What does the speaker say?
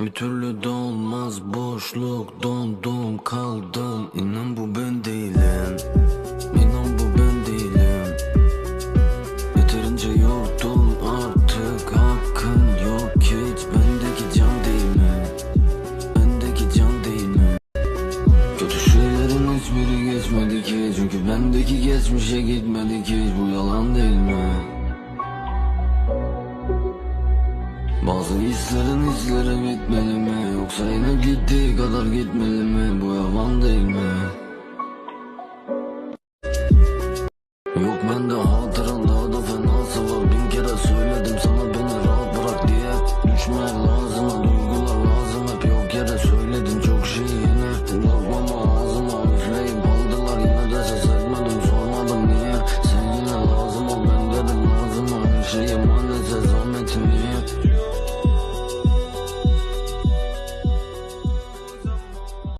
bir türlü dolmaz boşluk dondum kaldım İnan bu ben değilim. İnan bu ben değilim. Yeterince yordum artık. Hakkın yok hiç. Bendeki can değil mi? Bendeki can değil mi? Kötü şeylerin hiçbiri geçmedi ki. Çünkü bendeki geçmişe gitmedi ki. Bu yalan değil mi? Bazı hislerin hisleri bitmeli mi? Yoksa yine gittiği kadar gitmeli mi? Bu yalan değil mi? Yok bende hatıran daha da fenası var. Bin kere söyledim sana beni rahat bırak diye. Düşme lazım duygular lazım. Hep yok yere söyledin çok şey yine. Lokmama ağzıma üfleyip aldılar. Yine de ses etmedim sormadım niye. Sen yine lazım ol ben dedim lazım her şeyim